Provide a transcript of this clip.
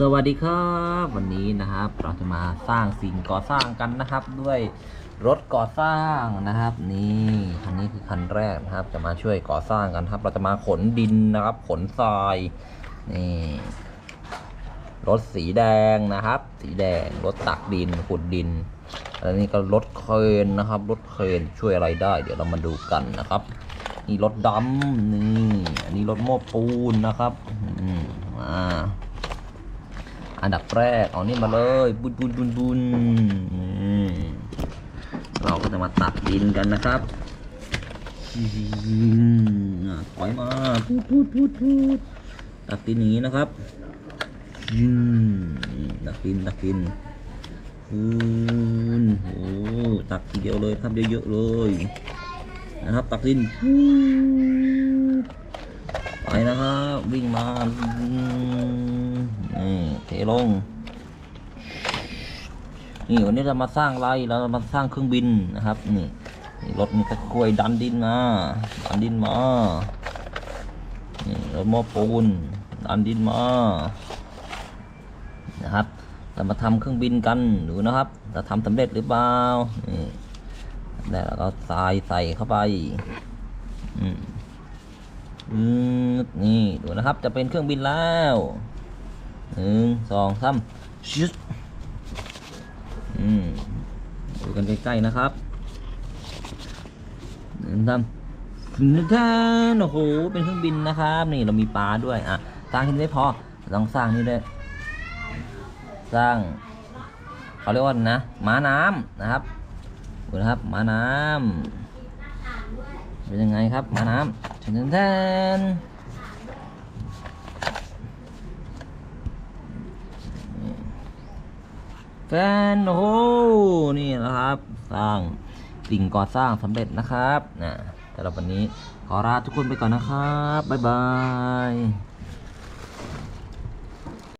สวัสดีครับวันนี้นะครับ เราจะมาสร้างสิ่งก่อสร้างกันนะครับ ด้วยรถก่อสร้างนะครับ นี่คันนี้คือคันแรกนะครับ จะมาช่วยก่อสร้างกันครับ เราจะมาขนดินนะครับ ขนทรายนี่รถสีแดงนะครับ สีแดงรถตักดินขุดดินอันนี้ก็รถเครนนะครับรถเครนช่วยอะไรได้ เดี๋ยวเรามาดูกันนะครับนี่รถดำนี่อันนี้รถโม้ปูนนะครับ อืมมา อันดับแรกเอานี่มาเลยบุญบุญบุญบุญเราก็จะมาตักดินกันนะครับอืมอะถอยมาพูดพูดพูดพูดตักดินอย่างนี้นะครับตักดินตักดินอืมโอ้ตักทีเดียวเลยครับเยอะๆเลยนะครับตักดินไปนะครับวิ่งมา ลง นี่วันนี้เรามาสร้างไรเรามาสร้างเครื่องบินนะครับ นี่นรถนี่ก็กล้วยดันดินมาดันดินมานี่รถโม้ปูนดันดินมานะครับเรามาทำเครื่องบินกันดูนะครับจะทำสำเร็จหรือเปล่านี่แล้วเราก็ทรายใส่เข้าไปอืมนี่ดูนะครับจะเป็นเครื่องบินแล้ว หนึ่งสองสามชุดอืมดูกันใกล้ๆนะครับหนึ่งสามนึ่ท่านโอ้โหเป็นเครื่องบินนะครับ นี่เรามีปลาด้วยอะสร้างที่นี่ไม่พอต้องสร้างนี่ด้วยสร้างเขาเรียกว่านะม้าน้ำนะครับดูนะครับม้าน้ำเป็นยังไงครับม้าน้ำแทนแทน แฟนโอ้โหนี่นะครับสร้างสิ่งก่อสร้างสำเร็จนะครับนะแต่ละวันนี้ขอลาทุกคนไปก่อนนะครับ บ๊ายบาย